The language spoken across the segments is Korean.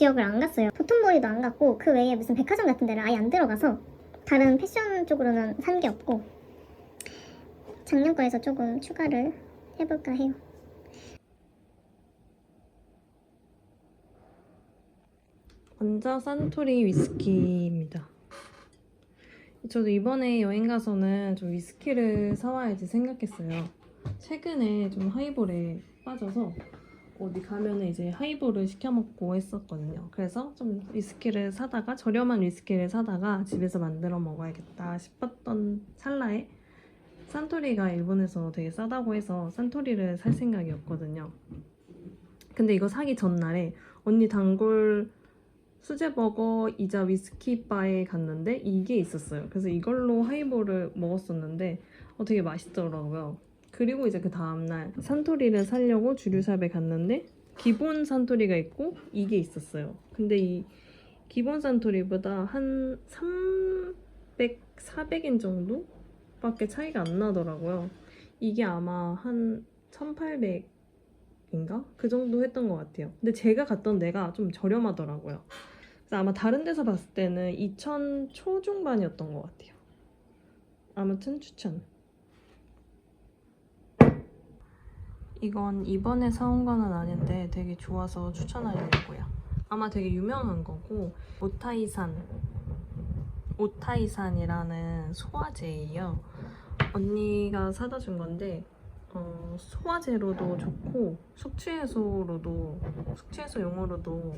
지역을 안 갔어요. 도톤보리도 안 갔고 그 외에 무슨 백화점 같은 데를 아예 안 들어가서 다른 패션 쪽으로는 산 게 없고 작년 거에서 조금 추가를 해볼까 해요. 먼저 산토리 위스키입니다. 저도 이번에 여행 가서는 좀 위스키를 사와야지 생각했어요. 최근에 좀 하이볼에 빠져서 어디 가면은 이제 하이볼을 시켜 먹고 했었거든요. 그래서 좀 위스키를 사다가 저렴한 위스키를 사다가 집에서 만들어 먹어야겠다 싶었던 찰나에 산토리가 일본에서 되게 싸다고 해서 산토리를 살 생각이었거든요. 근데 이거 사기 전날에 언니 단골 수제버거 이자 위스키 바에 갔는데 이게 있었어요. 그래서 이걸로 하이볼을 먹었었는데 어, 되게 맛있더라고요. 그리고 이제 그 다음날 산토리를 사려고 주류샵에 갔는데 기본 산토리가 있고 이게 있었어요. 근데 이 기본 산토리보다 한 300, 400엔 정도밖에 차이가 안 나더라고요. 이게 아마 한 1800인가? 그 정도 했던 것 같아요. 근데 제가 갔던 데가 좀 저렴하더라고요. 그래서 아마 다른 데서 봤을 때는 2000 초중반이었던 것 같아요. 아무튼 추천. 이건 이번에 사온 거는 아닌데 되게 좋아서 추천하려고요. 아마 되게 유명한 거고 오타이산 오타이산이라는 소화제예요. 언니가 사다 준 건데 어, 소화제로도 좋고 숙취해소로도 숙취해소용으로도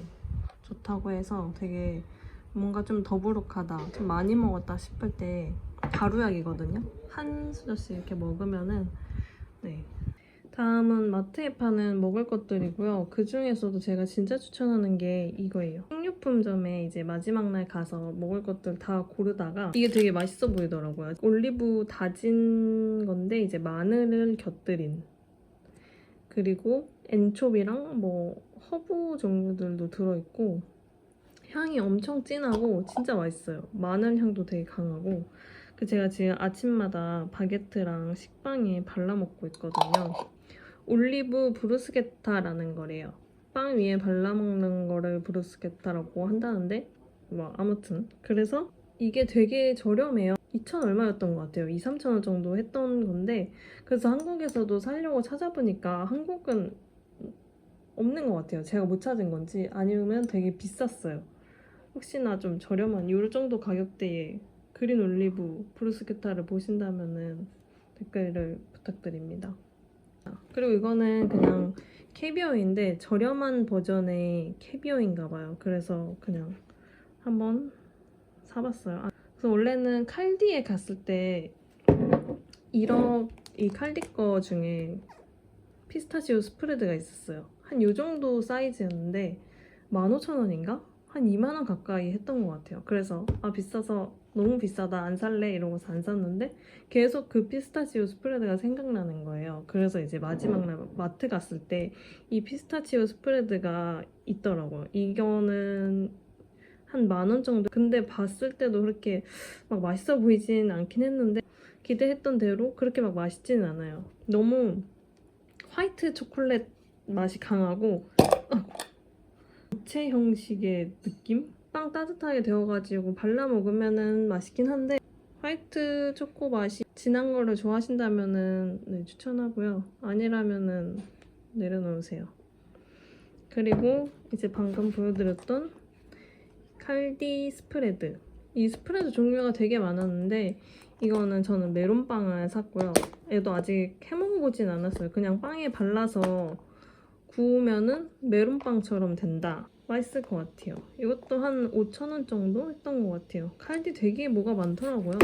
좋다고 해서 되게 뭔가 좀 더부룩하다, 좀 많이 먹었다 싶을 때 가루약이거든요. 한 수저씩 이렇게 먹으면은 네. 다음은 마트에 파는 먹을 것들이고요. 그 중에서도 제가 진짜 추천하는 게 이거예요. 식료품점에 이제 마지막 날 가서 먹을 것들 다 고르다가 이게 되게 맛있어 보이더라고요. 올리브 다진 건데 이제 마늘을 곁들인 그리고 엔초비랑 뭐 허브 종류들도 들어있고 향이 엄청 진하고 진짜 맛있어요. 마늘 향도 되게 강하고 그 제가 지금 아침마다 바게트랑 식빵에 발라 먹고 있거든요. 올리브 브루스게타라는 거래요. 빵 위에 발라 먹는 거를 브루스게타라고 한다는데 뭐 아무튼 그래서 이게 되게 저렴해요. 2천 얼마였던 것 같아요. 2, 3천 원 정도 했던 건데 그래서 한국에서도 살려고 찾아보니까 한국은 없는 것 같아요. 제가 못 찾은 건지 아니면 되게 비쌌어요. 혹시나 좀 저렴한 요 정도 가격대에 그린 올리브 브루스케타를 보신다면은 댓글을 부탁드립니다. 그리고 이거는 그냥 캐비어인데 저렴한 버전의 캐비어인가 봐요. 그래서 그냥 한번 사봤어요. 아, 그래서 원래는 칼디에 갔을 때 이런 이 칼디 거 중에 피스타치오 스프레드가 있었어요. 한 요 정도 사이즈였는데 15,000원인가? 한 2만 원 가까이 했던 것 같아요. 그래서 아 비싸서 너무 비싸다 안 살래 이러고서 안 샀는데 계속 그 피스타치오 스프레드가 생각나는 거예요. 그래서 이제 마지막 날 마트 갔을 때 이 피스타치오 스프레드가 있더라고요. 이거는 한 만 원 정도. 근데 봤을 때도 그렇게 막 맛있어 보이진 않긴 했는데 기대했던 대로 그렇게 막 맛있지는 않아요. 너무 화이트 초콜릿 맛이 강하고 부채 형식의 느낌? 빵 따뜻하게 데워가지고 발라 먹으면은 맛있긴 한데 화이트 초코 맛이 진한 거를 좋아하신다면은 네, 추천하고요. 아니라면은 내려놓으세요. 그리고 이제 방금 보여드렸던 칼디 스프레드. 이 스프레드 종류가 되게 많았는데 이거는 저는 메론빵을 샀고요. 얘도 아직 해먹어보진 않았어요. 그냥 빵에 발라서 구우면은 메론빵처럼 된다. 맛있을 것 같아요. 이것도 한 5,000원 정도 했던 것 같아요. 칼디 되게 뭐가 많더라고요.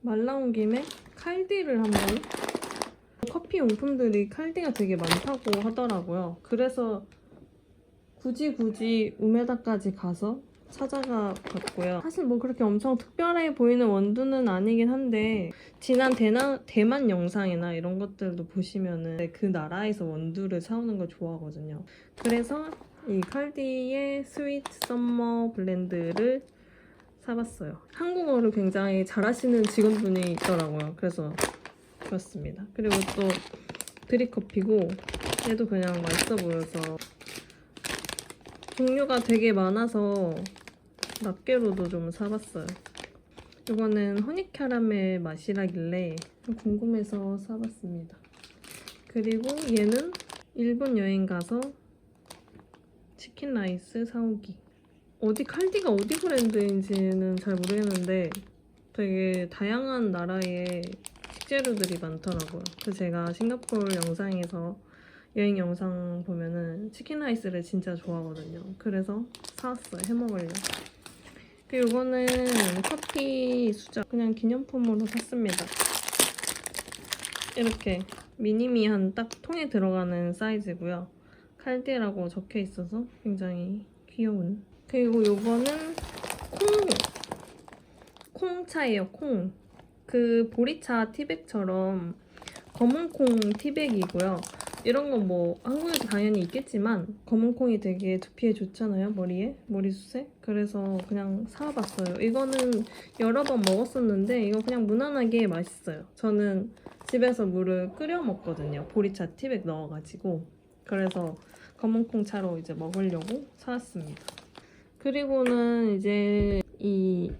말 나온 김에 칼디를 한번 커피 용품들이 칼디가 되게 많다고 하더라고요. 그래서 굳이 굳이 우메다까지 가서 찾아가 봤고요. 사실 뭐 그렇게 엄청 특별해 보이는 원두는 아니긴 한데 지난 대나, 대만 영상이나 이런 것들도 보시면은 그 나라에서 원두를 사오는 걸 좋아하거든요. 그래서 이 칼디의 스위트 썸머 블렌드를 사봤어요. 한국어를 굉장히 잘하시는 직원분이 있더라고요. 그래서 그렇습니다. 그리고 또 드립커피고 얘도 그냥 맛있어 보여서 종류가 되게 많아서 낱개로도 좀 사봤어요. 이거는 허니 캐러멜 맛이라길래 궁금해서 사봤습니다. 그리고 얘는 일본 여행 가서 치킨 라이스 사오기. 어디 칼디가 어디 브랜드인지는 잘 모르겠는데 되게 다양한 나라의 식재료들이 많더라고요. 그래서 제가 싱가포르 영상에서 여행 영상 보면은 치킨 라이스를 진짜 좋아하거든요. 그래서 사왔어요. 해먹으려고. 그리고 이거는 커피 수저 그냥 기념품으로 샀습니다. 이렇게 미니미한 딱 통에 들어가는 사이즈고요. 칼디라고 적혀 있어서 굉장히 귀여운. 그리고 이거는 콩 콩차예요. 콩. 그 보리차 티백처럼 검은 콩 티백이고요. 이런 건 뭐 한국에도 당연히 있겠지만 검은 콩이 되게 두피에 좋잖아요 머리에? 머리숱에? 그래서 그냥 사봤어요. 이거는 여러 번 먹었었는데 이거 그냥 무난하게 맛있어요. 저는 집에서 물을 끓여 먹거든요. 보리차 티백 넣어가지고. 그래서 검은 콩 차로 이제 먹으려고 사왔습니다. 그리고는 이제 이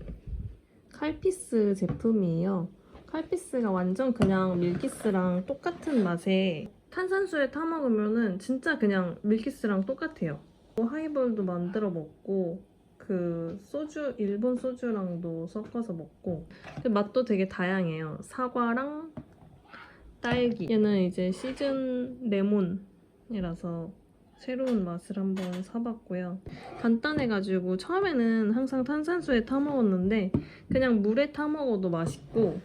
칼피스 제품이에요. 칼피스가 완전 그냥 밀키스랑 똑같은 맛에 탄산수에 타 먹으면은 진짜 그냥 밀키스랑 똑같아요. 뭐 하이볼도 만들어 먹고 그 소주 일본 소주랑도 섞어서 먹고 그 맛도 되게 다양해요. 사과랑 딸기. 얘는 이제 시즌 레몬이라서 새로운 맛을 한번 사봤고요. 간단해가지고 처음에는 항상 탄산수에 타 먹었는데 그냥 물에 타 먹어도 맛있고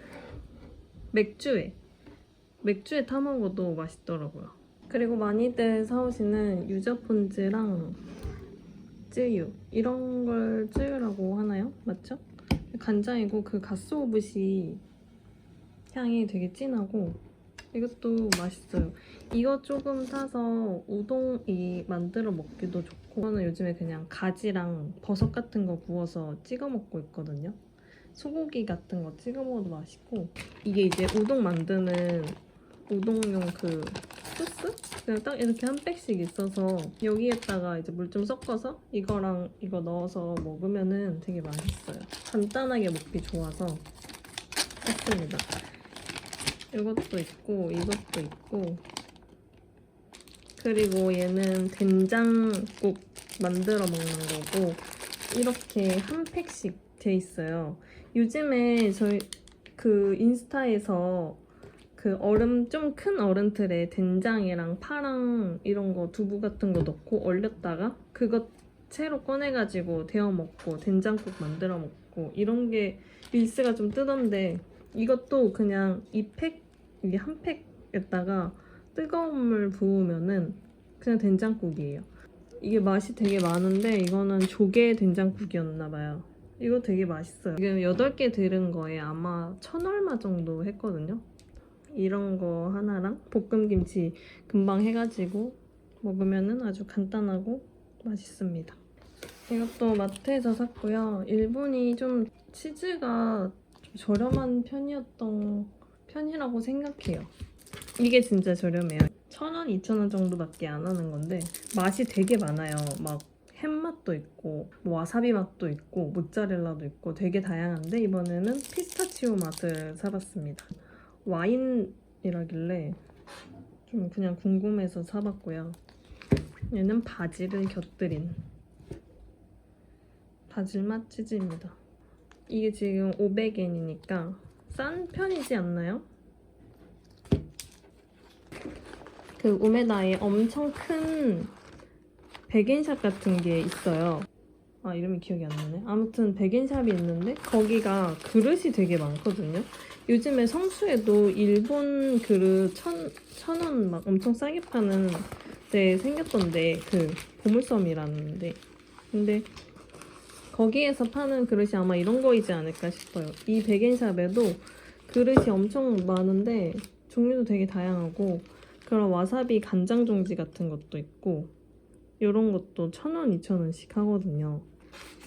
맥주에 맥주에 타 먹어도 맛있더라고요. 그리고 많이들 사오시는 유자폰즈랑 쯔유 이런 걸 쯔유라고 하나요? 맞죠? 간장이고 그 갓소부시 향이 되게 진하고 이것도 맛있어요. 이거 조금 사서 우동이 만들어 먹기도 좋고 저는 요즘에 그냥 가지랑 버섯 같은 거 구워서 찍어 먹고 있거든요. 소고기 같은 거 찍어 먹어도 맛있고 이게 이제 우동 만드는 우동용 그 소스? 그냥 딱 이렇게 한 팩씩 있어서 여기에다가 이제 물 좀 섞어서 이거랑 이거 넣어서 먹으면은 되게 맛있어요. 간단하게 먹기 좋아서 했습니다. 이것도 있고 이것도 있고 그리고 얘는 된장국 만들어 먹는 거고 이렇게 한 팩씩 돼 있어요. 요즘에 저희 그 인스타에서 그 얼음 좀 큰 얼음 틀에 된장이랑 파랑 이런 거 두부 같은 거 넣고 얼렸다가 그거 채로 꺼내가지고 데워 먹고 된장국 만들어 먹고 이런 게 릴스가 좀 뜨던데 이것도 그냥 이 팩 이게 한 팩에다가 뜨거운 물 부으면은 그냥 된장국이에요. 이게 맛이 되게 많은데 이거는 조개 된장국이었나 봐요. 이거 되게 맛있어요. 지금 8개 들은 거에 아마 천 얼마 정도 했거든요. 이런 거 하나랑 볶음김치 금방 해가지고 먹으면은 아주 간단하고 맛있습니다. 이것도 마트에서 샀고요. 일본이 좀 치즈가 좀 저렴한 편이었던 편이라고 생각해요. 이게 진짜 저렴해요. 천 원, 이천 원 정도밖에 안 하는 건데 맛이 되게 많아요. 막 햄맛도 있고 뭐 와사비 맛도 있고 모짜렐라도 있고 되게 다양한데 이번에는 피스타치오 맛을 사봤습니다. 와인이라길래 좀 그냥 궁금해서 사봤고요. 얘는 바질을 곁들인 바질 맛 치즈입니다. 이게 지금 500엔이니까 싼 편이지 않나요? 그 우메다에 엄청 큰 백엔샵 같은 게 있어요. 아 이름이 기억이 안 나네. 아무튼 백엔샵이 있는데 거기가 그릇이 되게 많거든요. 요즘에 성수에도 일본 그릇 천, 천 원 막 엄청 싸게 파는 데 생겼던데 그 보물섬이라는데 근데 거기에서 파는 그릇이 아마 이런 거이지 않을까 싶어요. 이 백엔샵에도 그릇이 엄청 많은데 종류도 되게 다양하고 그런 와사비 간장 종지 같은 것도 있고 이런 것도 천 원, 이천 원씩 하거든요.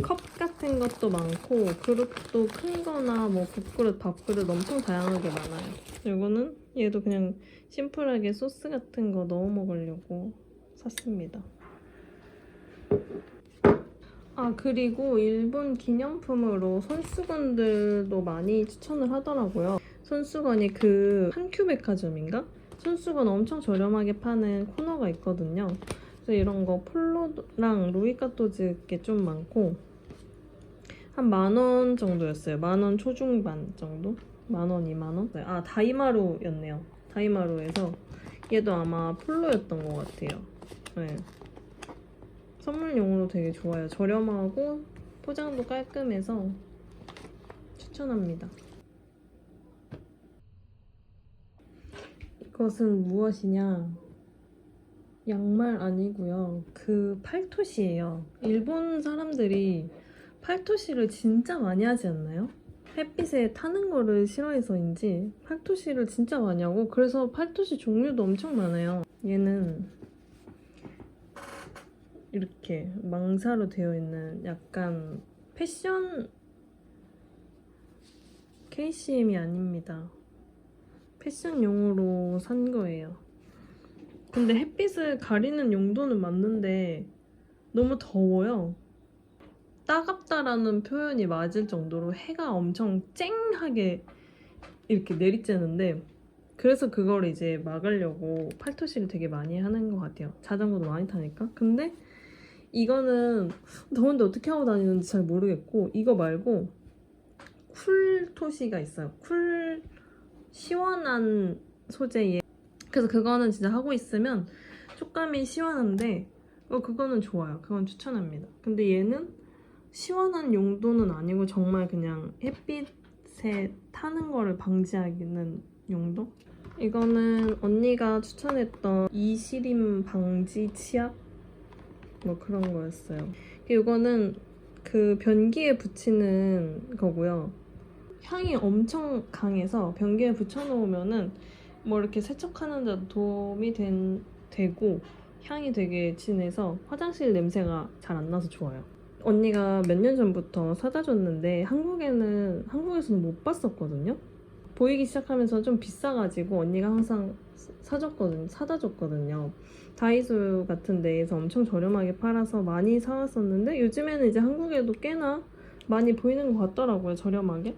컵 같은 것도 많고 그릇도 큰 거나 뭐 국그릇, 밥그릇 엄청 다양하게 많아요. 이거는 얘도 그냥 심플하게 소스 같은 거 넣어 먹으려고 샀습니다. 아 그리고 일본 기념품으로 손수건들도 많이 추천을 하더라고요. 손수건이 그 한큐 백화점인가? 손수건 엄청 저렴하게 파는 코너가 있거든요. 그래서 이런 거 폴로랑 루이카토즈 게좀 많고 한 만 원 정도였어요. 만 원 초중반 정도? 만 원, 이만 원? 아 다이마루였네요. 다이마루에서 얘도 아마 폴로였던 것 같아요. 네. 선물용으로 되게 좋아요. 저렴하고 포장도 깔끔해서 추천합니다. 이것은 무엇이냐? 양말 아니고요. 그 팔토시예요. 일본 사람들이 팔토시를 진짜 많이 하지 않나요? 햇빛에 타는 거를 싫어해서인지 팔토시를 진짜 많이 하고 그래서 팔토시 종류도 엄청 많아요. 얘는 이렇게 망사로 되어 있는 약간 패션 KCM이 아닙니다. 패션용으로 산 거예요. 근데 햇빛을 가리는 용도는 맞는데 너무 더워요. 따갑다라는 표현이 맞을 정도로 해가 엄청 쨍하게 이렇게 내리쬐는데 그래서 그걸 이제 막으려고 팔토시를 되게 많이 하는 것 같아요. 자전거도 많이 타니까. 근데 이거는 더운데 어떻게 하고 다니는지 잘 모르겠고 이거 말고 쿨 토시가 있어요. 쿨 시원한 소재의 그래서 그거는 진짜 하고 있으면 촉감이 시원한데 어, 그거는 좋아요. 그건 추천합니다. 근데 얘는 시원한 용도는 아니고 정말 그냥 햇빛에 타는 거를 방지하기는 용도? 이거는 언니가 추천했던 이시림 방지 치약 뭐 그런 거였어요. 이거는 그 변기에 붙이는 거고요. 향이 엄청 강해서 변기에 붙여놓으면은 뭐 이렇게 세척하는 데도 도움이 된, 되고 향이 되게 진해서 화장실 냄새가 잘 안 나서 좋아요. 언니가 몇 년 전부터 사다 줬는데 한국에는 한국에서는 못 봤었거든요. 보이기 시작하면서 좀 비싸가지고 언니가 항상 사줬거든 사다 줬거든요. 다이소 같은 데에서 엄청 저렴하게 팔아서 많이 사왔었는데 요즘에는 이제 한국에도 꽤나 많이 보이는 것 같더라고요 저렴하게.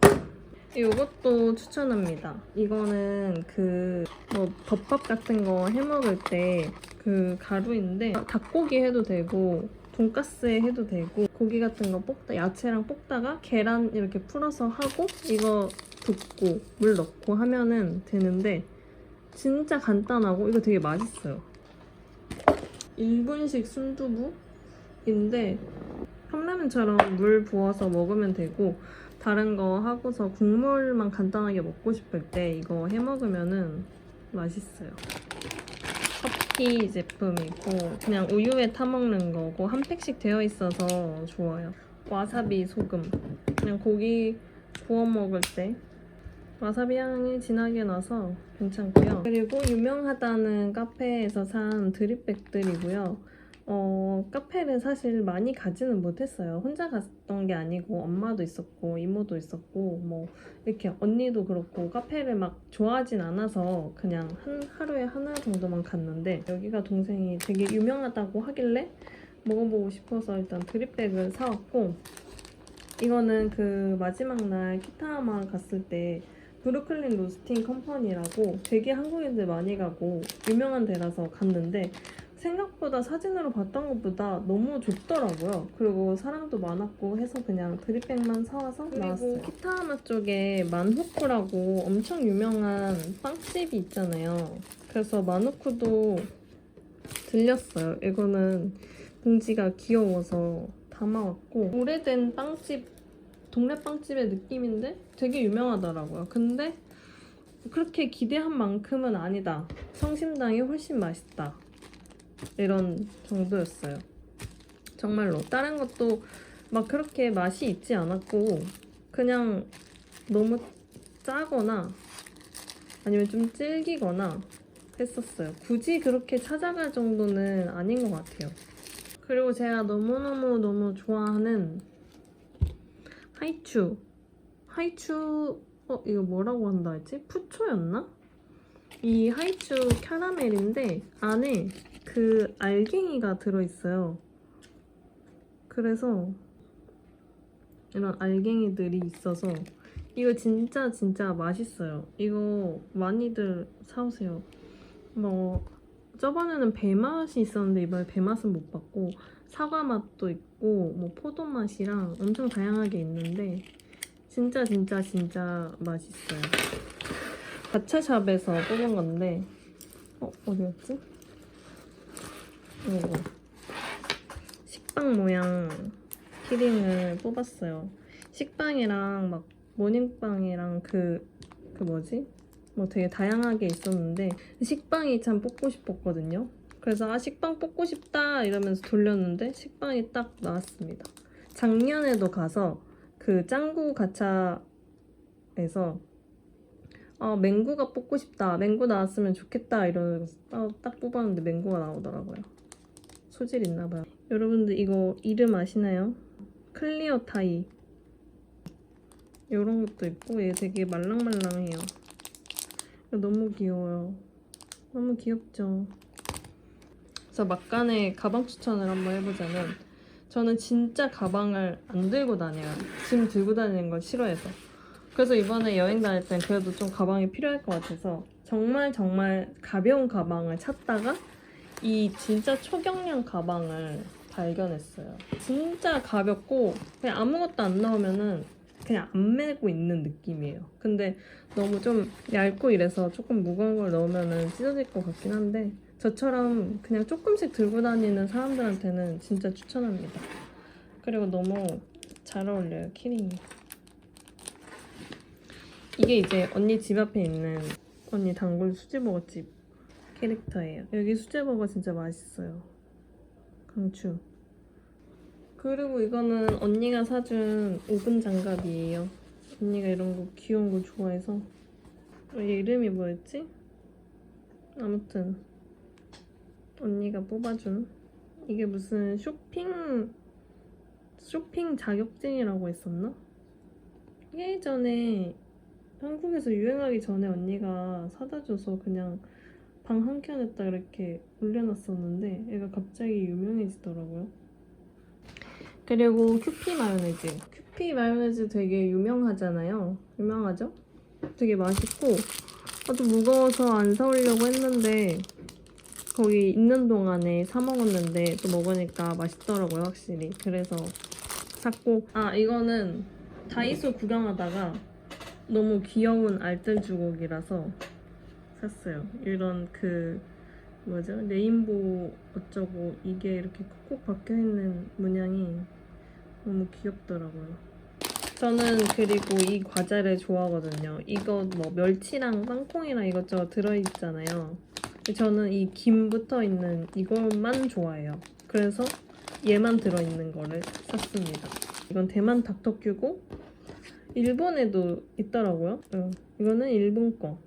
이것도 추천합니다. 이거는 그 뭐 덮밥 같은 거 해 먹을 때 그 가루인데 닭고기 해도 되고 돈가스에 해도 되고 고기 같은 거 볶다 야채랑 볶다가 계란 이렇게 풀어서 하고 이거 붓고 물 넣고 하면은 되는데 진짜 간단하고 이거 되게 맛있어요. 일본식 순두부인데 컵라면처럼 물 부어서 먹으면 되고 다른 거 하고서 국물만 간단하게 먹고 싶을 때 이거 해 먹으면은 맛있어요. 커피 제품이고 그냥 우유에 타 먹는 거고 한 팩씩 되어 있어서 좋아요. 와사비 소금 그냥 고기 구워 먹을 때 와사비 향이 진하게 나서 괜찮고요. 그리고 유명하다는 카페에서 산 드립백들이고요. 어, 카페를 사실 많이 가지는 못했어요. 혼자 갔던 게 아니고 엄마도 있었고 이모도 있었고 뭐 이렇게 언니도 그렇고 카페를 막 좋아하진 않아서 그냥 한 하루에 하나 정도만 갔는데 여기가 동생이 되게 유명하다고 하길래 먹어보고 싶어서 일단 드립백을 사왔고 이거는 그 마지막 날 키타하마 갔을 때 브루클린 로스팅 컴퍼니라고 되게 한국인들 많이 가고 유명한 데라서 갔는데 생각보다 사진으로 봤던 것보다 너무 좋더라고요. 그리고 사람도 많았고 해서 그냥 드립백만 사와서 나왔어요. 키타하마 쪽에 만호쿠라고 엄청 유명한 빵집이 있잖아요. 그래서 만호쿠도 들렸어요. 이거는 봉지가 귀여워서 담아왔고 오래된 빵집, 동네 빵집의 느낌인데 되게 유명하더라고요. 근데 그렇게 기대한 만큼은 아니다. 성심당이 훨씬 맛있다. 이런 정도였어요. 정말로 다른 것도 막 그렇게 맛이 있지 않았고 그냥 너무 짜거나 아니면 좀 질기거나 했었어요. 굳이 그렇게 찾아갈 정도는 아닌 것 같아요. 그리고 제가 너무너무 너무 좋아하는 하이츄. 하이츄, 어, 이거 뭐라고 한다 했지? 푸초였나? 이 하이츄 캐러멜인데 안에 그 알갱이가 들어있어요. 그래서 이런 알갱이들이 있어서 이거 진짜 진짜 맛있어요. 이거 많이들 사오세요. 뭐 저번에는 배 맛이 있었는데 이번에 배 맛은 못 봤고 사과 맛도 있고 뭐 포도 맛이랑 엄청 다양하게 있는데 진짜 진짜 진짜 맛있어요. 가차샵에서 뽑은 건데 어 어디였지? 이거 식빵 모양 키링을 뽑았어요. 식빵이랑 막 모닝빵이랑 그, 그 뭐지? 뭐 되게 다양하게 있었는데 식빵이 참 뽑고 싶었거든요. 그래서 아 식빵 뽑고 싶다 이러면서 돌렸는데 식빵이 딱 나왔습니다. 작년에도 가서 그 짱구 가차에서 아 맹구가 뽑고 싶다 맹구 나왔으면 좋겠다 이러면서 딱, 딱 뽑았는데 맹구가 나오더라고요. 소질 있나봐요. 여러분들 이거 이름 아시나요? 클리어 타이 이런 것도 있고 얘 되게 말랑말랑해요. 너무 귀여워요. 너무 귀엽죠? 그래서 막간에 가방 추천을 한번 해보자면 저는 진짜 가방을 안 들고 다녀요. 짐 들고 다니는 걸 싫어해서. 그래서 이번에 여행 다닐 땐 그래도 좀 가방이 필요할 것 같아서 정말 정말 가벼운 가방을 찾다가 이 진짜 초경량 가방을 발견했어요. 진짜 가볍고 그냥 아무것도 안 넣으면은 그냥 안 메고 있는 느낌이에요. 근데 너무 좀 얇고 이래서 조금 무거운 걸 넣으면은 찢어질 것 같긴 한데 저처럼 그냥 조금씩 들고 다니는 사람들한테는 진짜 추천합니다. 그리고 너무 잘 어울려요, 키링이. 이게 이제 언니 집 앞에 있는 언니 단골 수제버거집 캐릭터예요. 여기 수제버거 진짜 맛있어요. 강추. 그리고 이거는 언니가 사준 오븐 장갑이에요. 언니가 이런 거 귀여운 거 좋아해서. 어, 얘 이름이 뭐였지? 아무튼 언니가 뽑아준 이게 무슨 쇼핑 쇼핑 자격증이라고 했었나? 예전에 한국에서 유행하기 전에 언니가 사다 줘서 그냥 방 한 켠에다 이렇게 올려놨었는데 얘가 갑자기 유명해지더라고요. 그리고 큐피 마요네즈. 큐피 마요네즈 되게 유명하잖아요. 유명하죠? 되게 맛있고 아주 무거워서 안 사오려고 했는데 거기 있는 동안에 사 먹었는데 또 먹으니까 맛있더라고요 확실히. 그래서 샀고 아 이거는 다이소 구경하다가 너무 귀여운 알뜰 주걱이라서 샀어요. 이런 그 뭐죠? 레인보우 어쩌고 이게 이렇게 콕콕 박혀 있는 문양이 너무 귀엽더라고요. 저는 그리고 이 과자를 좋아하거든요. 이거 뭐 멸치랑 땅콩이랑 이것저것 들어있잖아요. 저는 이 김 붙어 있는 이것만 좋아해요. 그래서 얘만 들어있는 거를 샀습니다. 이건 대만 닥터큐고 일본에도 있더라고요. 응. 이거는 일본 거.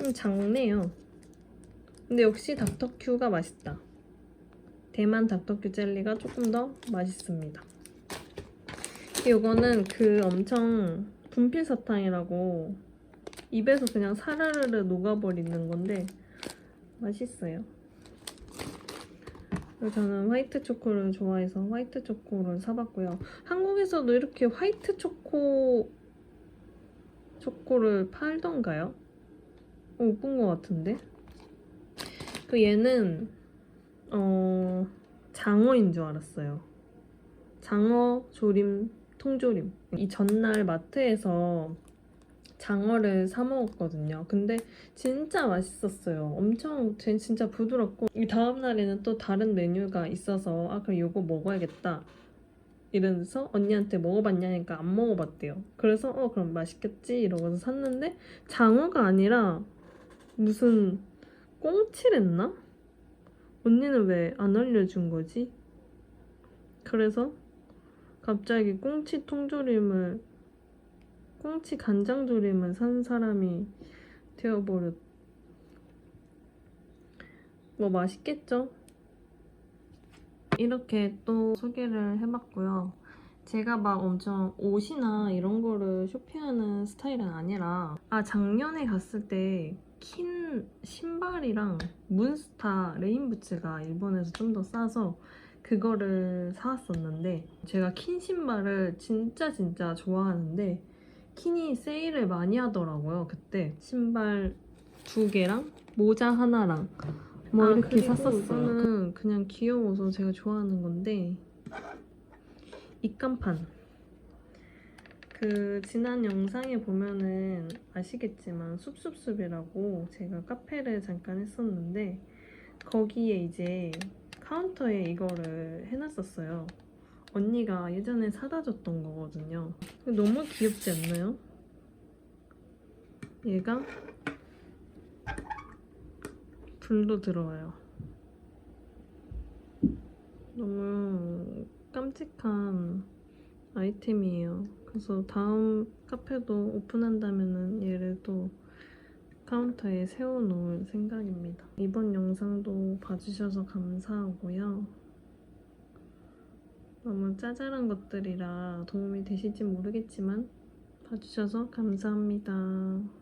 좀 작네요. 근데 역시 닥터큐가 맛있다. 대만 닥터큐 젤리가 조금 더 맛있습니다. 이거는 그 엄청 분필 사탕이라고 입에서 그냥 사르르르 녹아버리는 건데 맛있어요. 저는 화이트 초코를 좋아해서 화이트 초코를 사봤고요. 한국에서도 이렇게 화이트 초코 초코를 팔던가요? 어, 못본것 같은데? 그 얘는 어 장어인 줄 알았어요. 장어 조림 통조림. 이 전날 마트에서 장어를 사 먹었거든요. 근데 진짜 맛있었어요. 엄청 진- 진짜 부드럽고 이 다음 날에는 또 다른 메뉴가 있어서 아 그럼 이거 먹어야겠다. 이러면서 언니한테 먹어봤냐니까 안 먹어봤대요. 그래서 어 그럼 맛있겠지 이러고서 샀는데 장어가 아니라 무슨 꽁치랬나? 언니는 왜 안 알려준 거지? 그래서 갑자기 꽁치 통조림을 꽁치 간장조림을 산 사람이 되어버렸. 뭐 맛있겠죠? 이렇게 또 소개를 해봤고요. 제가 막 엄청 옷이나 이런 거를 쇼핑하는 스타일은 아니라 아 작년에 갔을 때 킨 신발이랑 문스타 레인부츠가 일본에서 좀 더 싸서 그거를 사왔었는데 제가 킨 신발을 진짜 진짜 좋아하는데 킨이 세일을 많이 하더라고요 그때. 신발 두 개랑 모자 하나랑 뭐 아, 이렇게 샀었어요. 이거는 그냥 귀여워서 제가 좋아하는 건데 입간판 그 지난 영상에 보면은 아시겠지만 숲숲숲이라고 제가 카페를 잠깐 했었는데 거기에 이제 카운터에 이거를 해놨었어요. 언니가 예전에 사다 줬던 거거든요. 너무 귀엽지 않나요? 얘가 불도 들어와요. 너무 깜찍한 아이템이에요. 그래서 다음 카페도 오픈한다면은 얘를 또 카운터에 세워놓을 생각입니다. 이번 영상도 봐주셔서 감사하고요. 너무 짜잘한 것들이라 도움이 되실지 모르겠지만 봐주셔서 감사합니다.